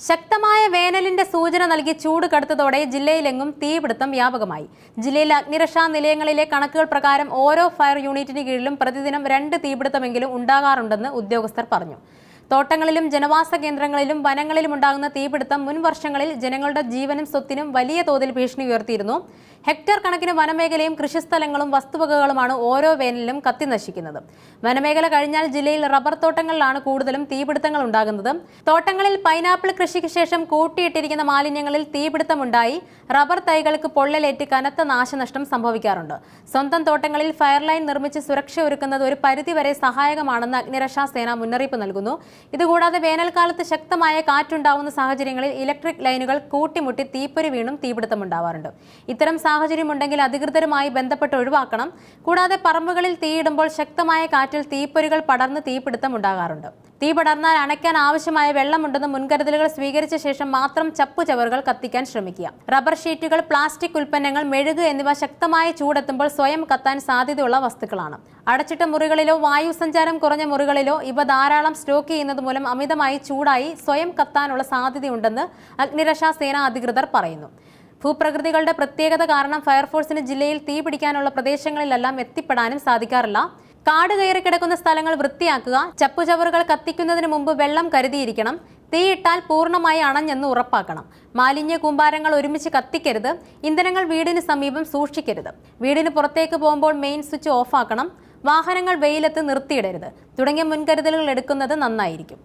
ശക്തമായ വേനലിന്റെ സൂചന നൽകി ചൂട് കടുത്തതോടെ ജില്ലയിലെങ്ങും തീപിടുത്തം വ്യാപകമായി. ജില്ലയിലെ അഗ്നിരക്ഷാ നിലയങ്ങളിലെ കണക്കുകൾ പ്രകാരം ഓരോ ഫയർ യൂണിറ്റിന് കീഴിലും പ്രതിദിനം രണ്ട് തീപിടുത്തമെങ്കിലും ഉണ്ടാകാറുണ്ടെന്ന് ഉദ്യോഗസ്ഥർ പറഞ്ഞു. തോട്ടങ്ങളിലും ജനവാസ കേന്ദ്രങ്ങളിലും വനങ്ങളിലും ഉണ്ടാകുന്ന തീപിടുത്തം മുൻ വർഷങ്ങളിൽ ജനങ്ങളുടെ ജീവനും സ്വത്തിനും വലിയ തോതിൽ ഭീഷണി ഉയർത്തിയിരുന്നു. ഹെക്ടർ കണക്കിന് വനമേഖലയും കൃഷിസ്ഥലങ്ങളും വസ്തുവകകളുമാണ് ഓരോ വേനലിലും കത്തി നശിക്കുന്നത്. വനമേഖല കഴിഞ്ഞാൽ ജില്ലയിൽ റബ്ബർ തോട്ടങ്ങളിലാണ് കൂടുതലും തീപിടുത്തങ്ങൾ ഉണ്ടാകുന്നത്. തോട്ടങ്ങളിൽ പൈനാപ്പിൾ കൃഷിക്ക് ശേഷം കൂട്ടിയിട്ടിരിക്കുന്ന മാലിന്യങ്ങളിൽ തീപിടുത്തമുണ്ടായി. റബ്ബർ തൈകൾക്ക് പൊള്ളലേറ്റ് കനത്ത നാശനഷ്ടം സംഭവിക്കാറുണ്ട്. സ്വന്തം തോട്ടങ്ങളിൽ ഫയർലൈൻ നിർമ്മിച്ച് സുരക്ഷ ഒരുക്കുന്നത് ഒരു പരിധിവരെ സഹായകമാണെന്ന് അഗ്നിരക്ഷാ സേന മുന്നറിയിപ്പ് നൽകുന്നു. ഇതുകൂടാതെ വേനൽക്കാലത്ത് ശക്തമായ കാറ്റുണ്ടാവുന്ന സാഹചര്യങ്ങളിൽ ഇലക്ട്രിക് ലൈനുകൾ കൂട്ടിമുട്ടി തീപ്പൊരി വീണും തീപിടുത്തമുണ്ടാവാറുണ്ട് ഇത്തരം സാഹചര്യമുണ്ടെങ്കിൽ അധികൃതരുമായി ബന്ധപ്പെട്ട് ഒഴിവാക്കണം. കൂടാതെ പറമ്പുകളിൽ തീയിടുമ്പോൾ ശക്തമായ കാറ്റിൽ തീപ്പൊരികൾ പടർന്ന് തീപിടുത്തം ഉണ്ടാകാറുണ്ട്. തീ പടർന്നാൽ അണയ്ക്കാൻ ആവശ്യമായ വെള്ളമുണ്ടെന്ന് മുൻകരുതലുകൾ സ്വീകരിച്ച ശേഷം മാത്രം ചപ്പുചവറുകൾ കത്തിക്കാൻ ശ്രമിക്കുക. റബ്ബർ ഷീറ്റുകൾ പ്ലാസ്റ്റിക് ഉൽപ്പന്നങ്ങൾ മെഴുക് എന്നിവ ശക്തമായ ചൂടെത്തുമ്പോൾ സ്വയം കത്താൻ സാധ്യതയുള്ള വസ്തുക്കളാണ്. അടച്ചിട്ട മുറികളിലോ വായു സഞ്ചാരം കുറഞ്ഞ മുറികളിലോ ഇവ ധാരാളം സ്റ്റോക്ക് ചെയ്യുന്നത് മൂലം അമിതമായി ചൂടായി സ്വയം കത്താനുള്ള സാധ്യതയുണ്ടെന്ന് അഗ്നിരക്ഷാ സേനാ അധികൃതർ പറയുന്നു. ഭൂപ്രകൃതികളുടെ പ്രത്യേകത കാരണം ഫയർഫോഴ്സിന് ജില്ലയിൽ തീ പിടിക്കാനുള്ള പ്രദേശങ്ങളിലെല്ലാം എത്തിപ്പെടാനും സാധിക്കാറില്ല. കാട് കയറി കിടക്കുന്ന സ്ഥലങ്ങൾ വൃത്തിയാക്കുക ചപ്പുചവറുകൾ കത്തിക്കുന്നതിന് മുമ്പ് വെള്ളം കരുതിയിരിക്കണം തീയിട്ടാൽ പൂർണമായി അണഞ്ഞെന്ന് ഉറപ്പാക്കണം. മാലിന്യ കൂമ്പാരങ്ങൾ ഒരുമിച്ച് കത്തിക്കരുത് ഇന്ധനങ്ങൾ വീടിന് സമീപം സൂക്ഷിക്കരുത്. വീടിന് പുറത്തേക്ക് പോകുമ്പോൾ മെയിൻ സ്വിച്ച് ഓഫാക്കണം വാഹനങ്ങൾ വെയിലത്ത് നിർത്തിയിടരുത്. തുടങ്ങിയ മുൻകരുതലുകൾ എടുക്കുന്നത് നന്നായിരിക്കും.